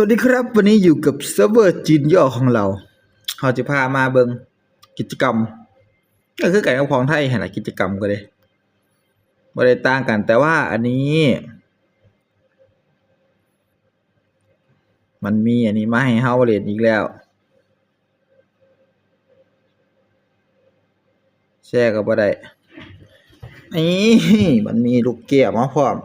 วัสดีครับ วันนี้อยู่กับเซิร์ฟเวอร์จีนย่อของเราเราจะพามาเบิงกิจกรรม ก็คือการกับของไทยหันกิจกรรมก็เลยไม่ได้ต่างกันแต่ว่าอันนี้ มันมีอันนี้มาให้เฮาเล่นอีกแล้ว แชร์ก็บ่ได้นี่มันมีลูกเกียร์มาพร้อม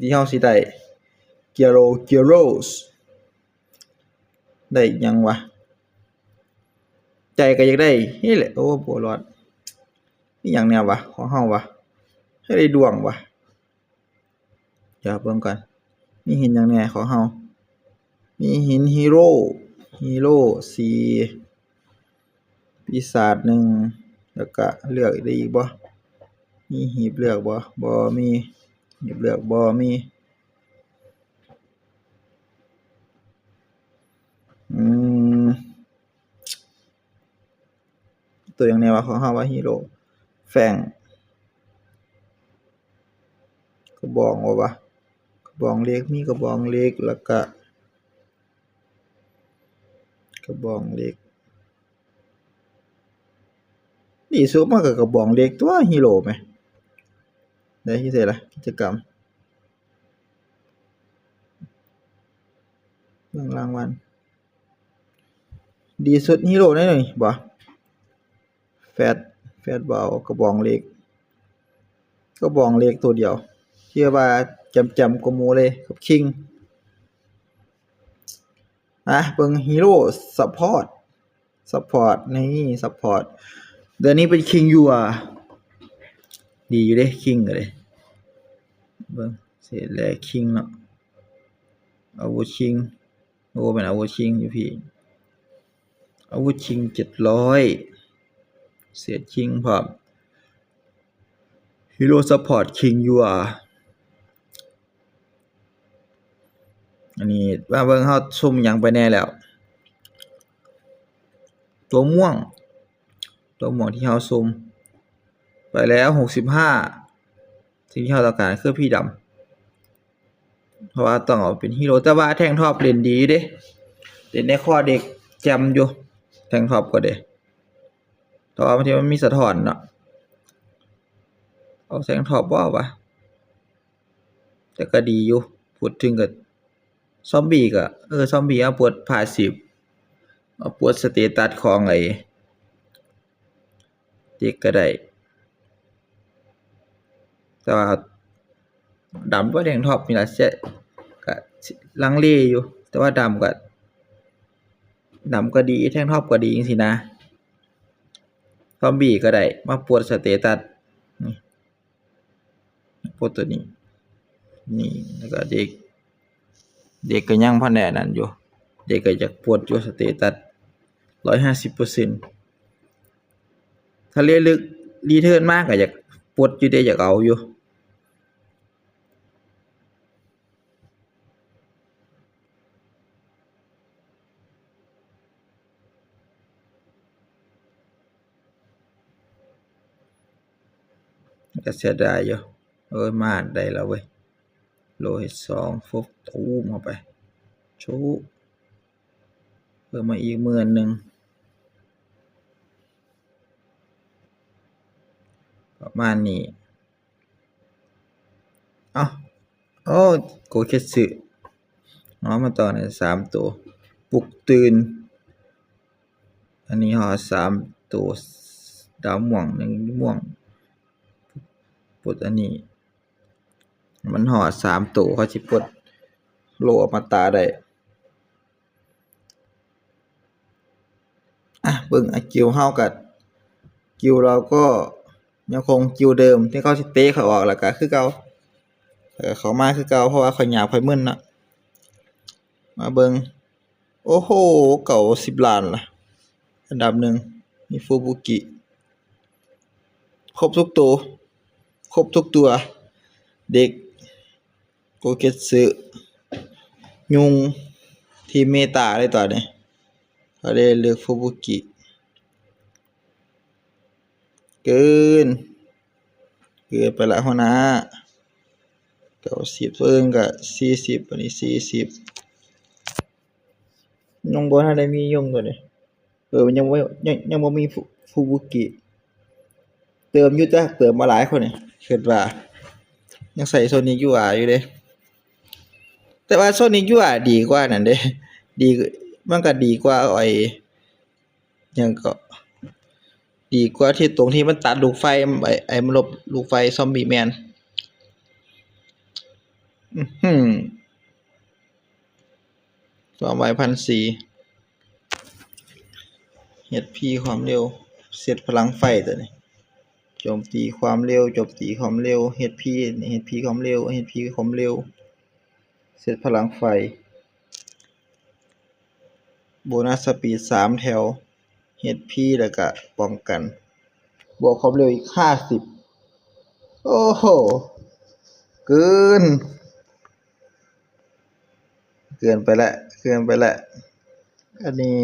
ที่เฮาสิได้เกียโรเกียโรส ได้ยังวะ ใจก็อยากได้นี่แหละ โอ้โบรอดนี่อย่างแนววะของเฮาวะให้ได้ดวงวะเดี๋ยวเบิ่งก่อนมีหินอย่างแนวของเฮามีหินฮีโร่ฮีโร่สีปีศาจหนึ่งแล้วก็เลือกได้อีกบ่มีหีบเลือกบ่บ่มีหีบเลือกบ่มี อืม ตัวอย่างแนวว่าของเฮาว่าฮีโร่แฝงกระบองว่าวะกระบองเล็กมีกระบองเล็กแล้วก็กระบองเล็กนี่สุดมันก็กระบองเล็กตัวฮีโร่ไหมได้ที่เสร็จละกิจกรรมเรื่องรางวัล ดีสุดฮีโร่ได้เลยบ่แฟดแฟดเบากระบองเล็กกระบองเล็กตัวเดียวเชื่อว่าจำจำกว่าหมูเลยกับคิงอะเบิ่งฮีโร่ซัพพอร์ตซัพพอร์ตนี่ซัพพอร์ตเดี๋ยวนี้เป็นคิงยูอะดีอยู่เด้คิงเลยเบิ่งเสร็จแล้วคิงเนาะอาวุธคิงโอ้เป็นอาวุธคิงอยู่พี่ อาวุธชิงเจ็ดร้อยเสียชิงพร้อมฮีโร่ซัพพอร์ตคิงยูอาอันนี้ว่าเบิ่งเฮาซุ่มยังไปแน่แล้ว ตัวม่วง ตัวม่วงที่เฮาซุ่มไปแล้วหกสิบห้าสิ่งที่เฮาต้องการคือพี่ดำเพราะว่าต้องเอาเป็นฮีโร่แต่ว่าแท่งทอปเล่นดีเด้เล่นในข้อเด็กจมอยู่ ทงท็อปก็ได้แต่ว่าบางทีมันมีสะท้อนเนาะเอาแทงท็อปว่าวะแต่ก็ดีอยู่พูดถึงกับซอมบี้ก็เออซอมบี้เอาปวดพาสิบเอาปวดสเตตัสของไอ้เด็กก็ได้แต่ว่าดำก็แทงท็อปนี่ละเสียก็ลังเลอยู่ แต่ว่าดำก็ ดำก็ดีแท่งท็อปก็ดีจริงๆนะซอมบี้ก็ได้มาปวดสเตตัสนี่ปวดตัวนี้นี่แล้วก็เด็ก เด็กก็ยังพันแน่นั่นอยู่ เด็กก็อยากปวดอยู่สเตตัสร้อยห้าสิบเปอร์เซ็นต์ถ้าเรียลึกรีเทิร์นมากก็อยากปวดอยู่ได้อยากเอาอยู่ ก็เสียดายอยู่เอ้ยมาได้แล้วเว้ยโลหิตสองฟุบทูมเข้าไป ชูเพิ่มมาอีกหมื่นหนึ่งประมาณนี้เอ้าโอ้โกเคสึอ๋อมาต่อในสามตัว ปลุกตื่น อันนี้หอสามตัว ดาวม่วงหนึ่งม่วง ปลดอันนี้ มันห่อสามตัวเขาสิปลดโลอมาตาได้อะเบิ่งอะกิวเฮากัดกิวเราก็ยังคงกิวเดิมที่เขาสิเตะเขาออกแล้วก็คือเก่าเขามาคือเก่าเพราะว่าข่อยหยาบข่อยมึนนะมาเบิ่งโอ้โห เก่าสิบล้านล่ะ อันดับหนึ่งมีฟูบุกิ ครบทุกตัว ครบทุกตัว เด็กโกเกตสึยุงทีเมตาเลยตอนนี้เขาได้เลือกฟูบุกิเกิน เกินไปละหัวหน้าเก้าสิบเพิ่งกับสี่สิบอันนี้สี่สิบยงบ่ทันได้มียงตัวนี้เออยังบ่ยังยังบ่มีฟูบุกิ เติมยู่จ้ะเติมมาหลายคนนี่คิดว่า ยังใส่ Sonic UR อยู่เด้แต่ว่า Sonic UR ดีกว่านั่นเด้ดีมันก็ดีกว่าไอ้ยังก็ ดีกว่าที่ตรงที่มันตัดลูกไฟไอ้ไอ้มันลบลูกไฟซอมบี้แมนอื้อฮือสองใบพันสี่เฮ็ดพีความเร็ว เสร็จพลังไฟตัวนี้ โจมตีความเร็วโจมตีความเร็ว HP นี่ HP ความเร็ว HP ความเร็วเสร็จพลังไฟ โบนัสสปีดสามแถว HP แล้วก็ป้องกัน บวกความเร็วอีกห้าสิบโอ้โห เกิน เกินไปล้วเกินไปล้วอันนี้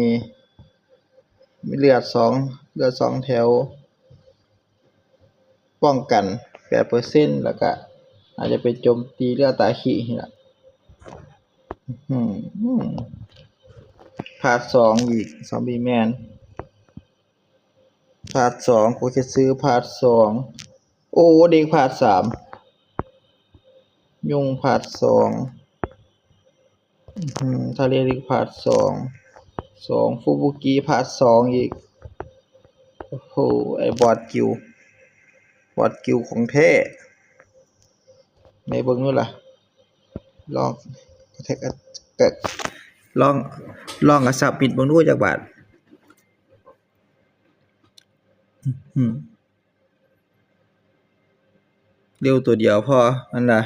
มีเลือดสองเลือดสองแถว ป้องกันแปดเปอร์เซ็นต์แล้วก็อาจจะเป็นโจมตีเลือดตาขี้นี่ล่ะพาร์ทสองอีกซอมบี้แมนพาร์ทสองกูจะซื้อพาร์ทสองโอ้เด็กพาร์ทสามยุงพาร์ทสองทะเลลิกพาร์ทสองสองฟูบุกิพาร์ทสองอีก โอ้โหไอบอดกิว อดกิวของแท้ในเบิ่งนู่นล่ะ ลองกระแทกกระกะลอง ลองกระสับปิดเบิ่งดูจักบาทเร็วตัวเดียวพออันน่ะ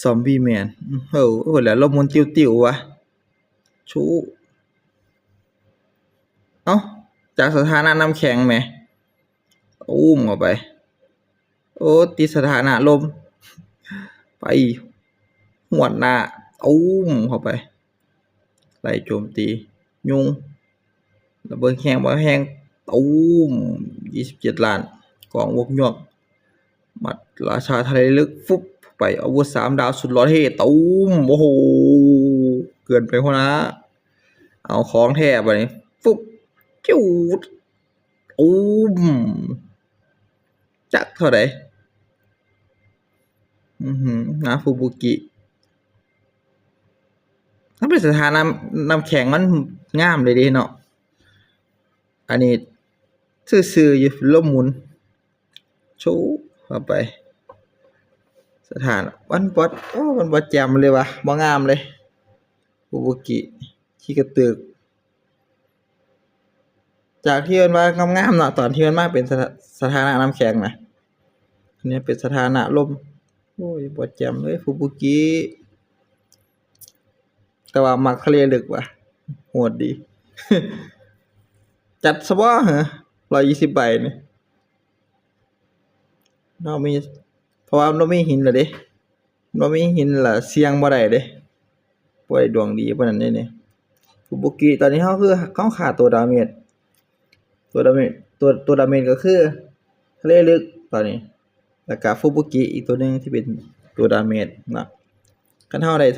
ซอมบี้แมนอื้อโอ้โหแล้วลมมันติวๆวะ ชูเอ้า จากสถานะน้ำแข็งแหมอุ้มออกไป โอ้ติสถานะลม ไปหวดหน้าอุ้มเข้าไปไล่โจมตี ยุงระเบิดแห้งบ่แห้งตูมยี่สิบเจ็ดล้านกองวกยวกมัดราชาทะเลลึกฟุบไปอาวุธสามดาวสุดหล่อเท่ตูมโอ้โห เกินไปหัวนะ เอาของแท้ไปฟุบจิ้วตูมจักเท่าไหร่ อือหือนาฟูบุกิ ถ้าเป็นสถานะน้ำแข็งมันงามเลยดิเนาะ อันนี้ซื่อๆอยู่ลมหมุน ชูเข้าไป สถานวันบอดโอ้มันบอดแจ่มเลยวะบ่งามเลยฟูบุกิขี้กระตึก จากที่มันว่างามๆเนาะตอนที่มันมาเป็นสถาสถานะน้ำแข็งนะอันนี้เป็นสถานะลม โอ้ยบ่แจ่มเลยฟูบุกิแต่ว่ามักทะเลลึกว่ะโหดดี จัดซะบ่เหรอร้อยยี่สิบใบเนี่เรามี เพราะว่าเรามีหินแล้วเด้เรามีหินละเสียงบ่ได้เด้บ่ได้ดวงดีปานนั้นเนี่ยฟุบุกิตอนนี้เฮาคือเฮาขาดตัวดาเมจตัวดาเมจตัวตัวดาเมจก็คือทะเลลึกตอนนี้ แล้วก็ฟุบุกิอีกตัวหนึ่งที่เป็นตัวดาเมจนะคันเฮาได้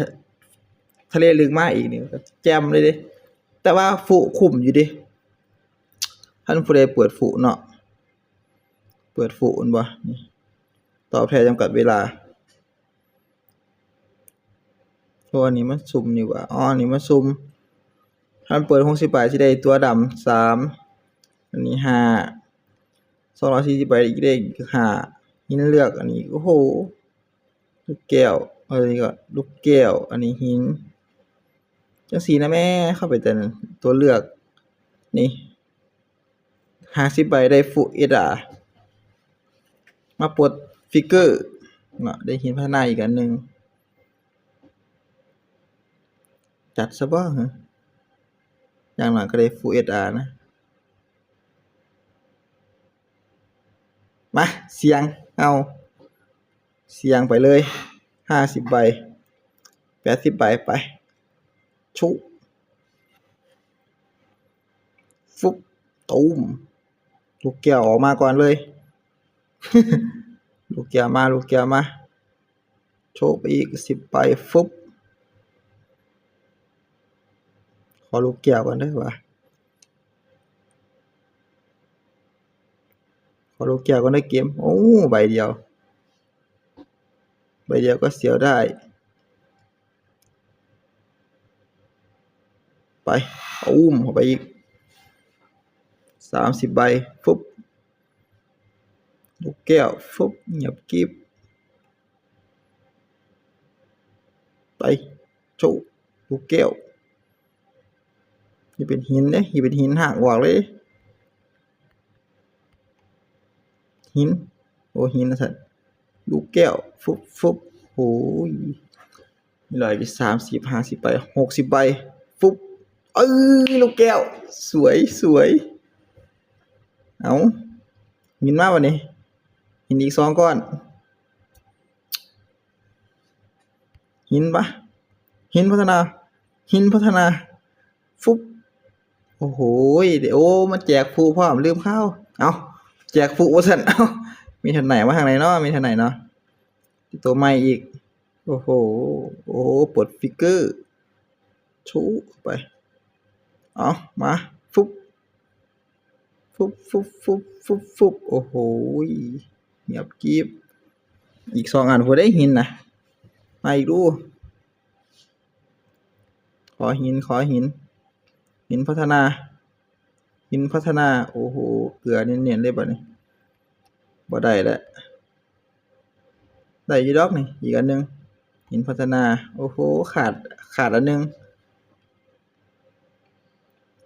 ทะเลลึกมากอีกนี่แจมเลยเด้แต่ว่าฟุคุมอยู่ดิท่านผู้ใดเปิดฟุเนาะเปิดฟุอันบ่นี่ตอบแทนจำกัดเวลาเพราะอันนี้มันซุ่มนี่ว่าอ๋อนนี้มันซุ่มท่านเปิด60ใบสิได้ตัวดำสามอันนี้ห้า240ใบอีกได้อีกห้า หินเลือกอันนี้ โอ้โห ลูกแก้วอันนี้ก็ลูกแก้ว อันนี้หิน จังสีนะแม่ เข้าไปแต่นั้นตัวเลือก นี่ห้าสิบใบได้ฟูเอดา มาปลดฟิกเกอร์เนาะได้หินพัฒนาอีกอันหนึ่ง จัดซะบ่ฮะอย่างหลังก็ได้ฟูเอดานะ มา เสียง เอาเสียงไปเลยห้าสิบใบแปดสิบใบไป ชุฟุบตูมลูกแก้วออกมาก่อนเลย ลูกแก้วมา ลูกแก้วมา โชคไปอีกสิบใบฟุบขอลูกแก้วก่อนเด้อว่ะ อลูกแก้วก่อนเด้เกม โอ้ใบเดียว ใบเดียวก็เสียวได้ ไปอุ้มเข้าไปอีกสามสิบใบ ฟุบลูกแก้ว ฟุบเงียบกิบไปโชว์ลูกแก้วนี่เป็นหินเนี่ยนี่เป็นหินหักออกเลย หิน โอ้หินนะสัตว์ลูกแก้ว ฟุบฟุบโอ้ยมีร้อยไปสามสิบห้าสิบใบหกสิบใบ ฟุบเอ้ลูกแก้ว สวยสวย เอาหินมากวันนี้หินอีกสองก้อน หินปะหินพัฒนา หินพัฒนา ฟุบโอ้โหยเดี๋ยวโอ้มาแจกฟูพร้อมลืมข้าว เอา แจกฟูว่าสันเอามีทางไหนมาทางไหนเนาะมีทางไหนเนาะตัวใหม่อีก โอ้โห โอ้โหปลดฟิกเกอร์ชูไป เอามาฟุบฟุบฟุบฟุบฟุบฟุบโอ้โหเงียบกริบอีกสองอันพอได้หินนะมาอีกดู ขอหิน ขอหิน หินพัฒนา หินพัฒนา โอ้โห เกลือเนียนๆเลยบัดนี้บ่ได้แล้วได้ยีดอกนี่ อีกอันหนึง หินพัฒนา โอ้โห ขาด ขาดอันหนึง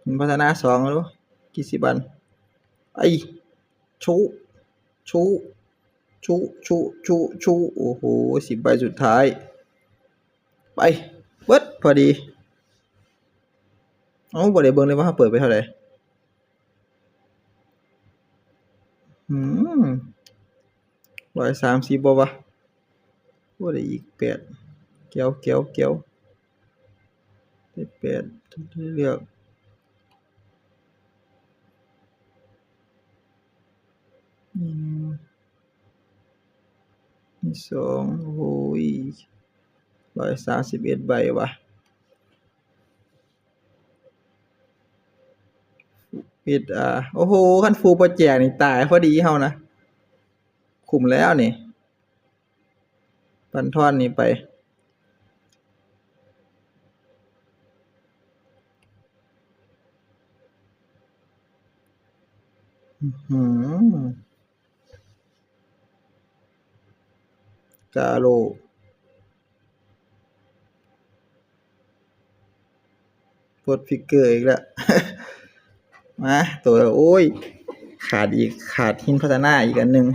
หินพัฒนาสองแล้วกี่สิบัน ไอชูชูชูชูชูชูโอ้โห สิบใบสุดท้าย ไปเบิดพอดี เอาบ่ได้เบิ่งเลยว่าเขาเปิดไปเท่าไหร่ อืมร้อยสามสิบบ่วะบ่าได้อีกแปดเกี่ยวเกี่ยวเกี่ยวได้แปดเลือกนี่หนึ่งนี่สองโอ้ยร้อยสามสิบเอ็ดใบวะ ปิดอ่าโอ้โหคันฟูโปรแจกนี่ตายพอดีเฮานะคุมแล้วนี่ปันทอนนี่ไปอื้อหือกาโลกดฟิกเกอร์อีกแล้ว มาตัวโอ้ย ขาดอีกขาดหินพัฒนาอีกอันหนึ่ง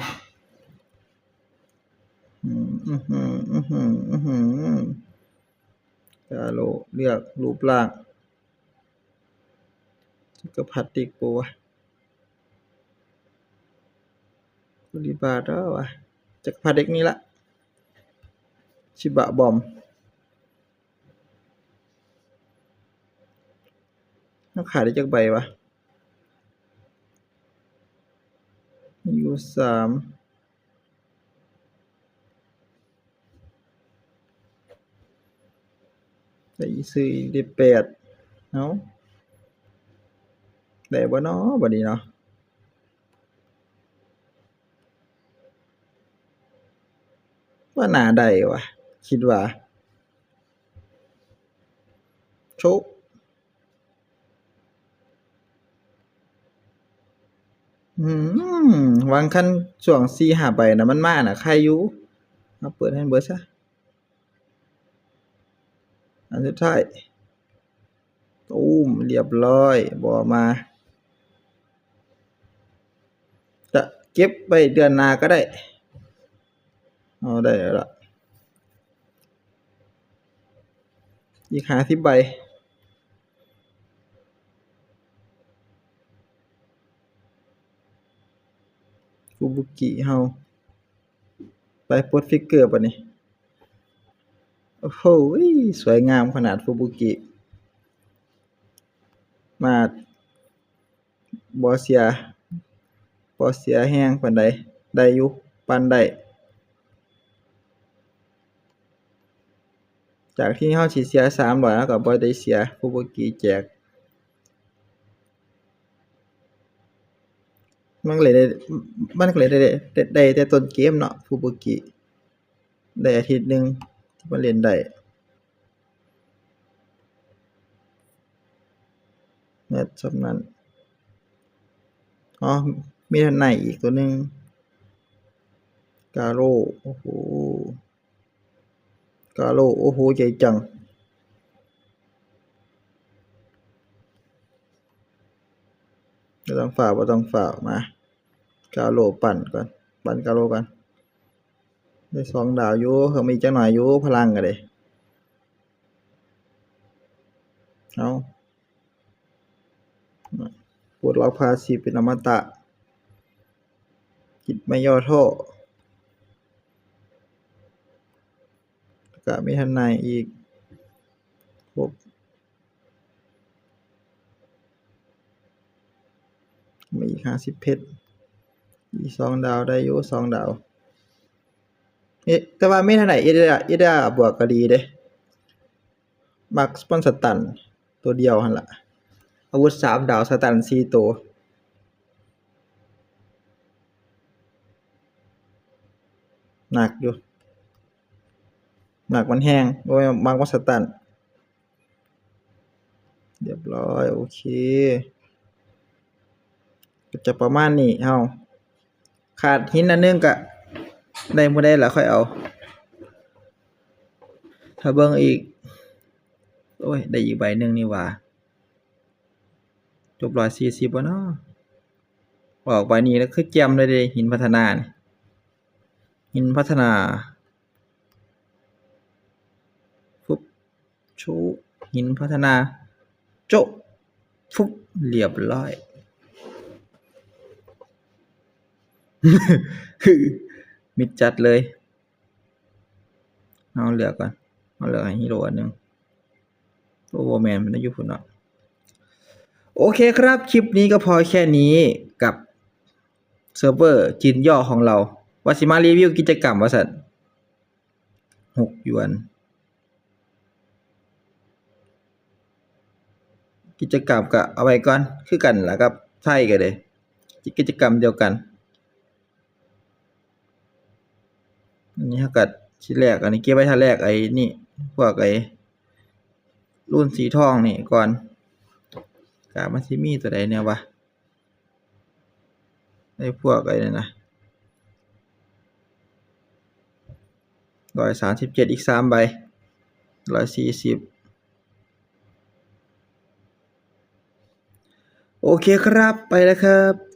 อืมอื้อหืออื้อหืออื้อหือกาโลเลือกรูปร่างจักรพรรดิกปัวะบริบาทแล้ววะจักรพรรดิกนี่ละ ชิบะบอมต้องขายได้จักใบวะมีอ ยู่สามได้ซื้ออีกได้แปดเอาะได้บ่เนาะบัดนี้เนาะว่าน่าได้วะ คิดว่า โชค อืมวางคันช่วงสี่ห้าใบนะมันมาน่ะใครอยู่เอาเปิดให้เบิดซะอันสุดท้ายตูมเรียบร้อยบ่มา จะเก็บไว้เดือนหน้าก็ได้ เอาได้แล้วล่ะ อีกหาสิบใบ ฟูบุกิเฮาไปปลดฟิกเกอร์ป่ะนี่โอ้โหสวยงามขนาดฟูบุกิ มาบอเสียบอเสียแห้งปานใดได้ยู่ปานได้จากที่เฮาสิเสีย300แล้วก็บ่ได้เสียฟูบุกิแจก มันก็เลยได้มันก็เลยได้ได้ได้แต่ต้นเกมเนาะฟูบุกิได้อาทิตย์หนึ่งที่มาเล่นได้แมตช์สำนั้น อ๋อ มีทันในอีกตัวหนึงกาโร่โอ้โห กาโร่โอ้โหใหญ่จัง บ่ต้องฝ่าวบ่ต้องฝ่าวมา กาโลปั่นก่อน ปั่นกาโลก่อนได้สองดาวอยู่เพิ่มอีกจักหน่อยอยู่พลังก็ได้เอาปลดล็อกภาษีเป็นอมตะจิตไม่ย่อท้อก็มีทันในอีกครบ มีอีกห้าสิบเพชรอีสองดาวได้อยู่สองดาวเอ๊ะแต่ว่าไม่เท่าไหร่เอเดาเอเดาบวกก็ดีเด้มักสปอนสตันตัวเดียวหันละอาวุธสามดาวสตันสี่ตัวหนักอยู่หนักมันแห้งโอ้ยมักว่าสตันเรียบร้อย โอเค จะประมาณนี้เฮาขาดหินอันนึงก็ได้บ่ได้ล่ะค่อยเอา ถ้าเบิ่งอีก โอ้ย ได้อีกใบหนึ่งนี่ว่า จบ140บ่เนาะออกใบนี้แล้วคือแจ่มเลยเดะหินพัฒนานี่หินพัฒนาฟึบชูหินพัฒนา โจะฟุบเรียบร้อย มิดจัดเลย เอาเหลือก่อนเอาเหลือให้ฮีโร่อันหนึงโอ้โหแมนมันได้ยู่พุ่นเนาะโอเคครับ คลิปนี้ก็พอแค่นี้กับเซิร์ฟเวอร์จินย่อของเราวาสิมารีวิวกิจกรรมว่าสันหกยวน กิจกรรมก็เอาไว้ก่อน คือกันล่ะครับใช่กันเลย กิจกรรมเดียวกัน อันนี้ถ้ากิดชิ้นแรก อันนี้เก็บไว้ท่าแรกไอ้นี่ พวกไอ้รุ่นสีทองนี่ก่อนกามันสิมีตัวใดเนี่ยวะไอ้พวกไอ้นี่นะร้อยสามสิบเจ็ดอีกสามใบร้อยสี่สิบโอเคครับไปแล้วครับ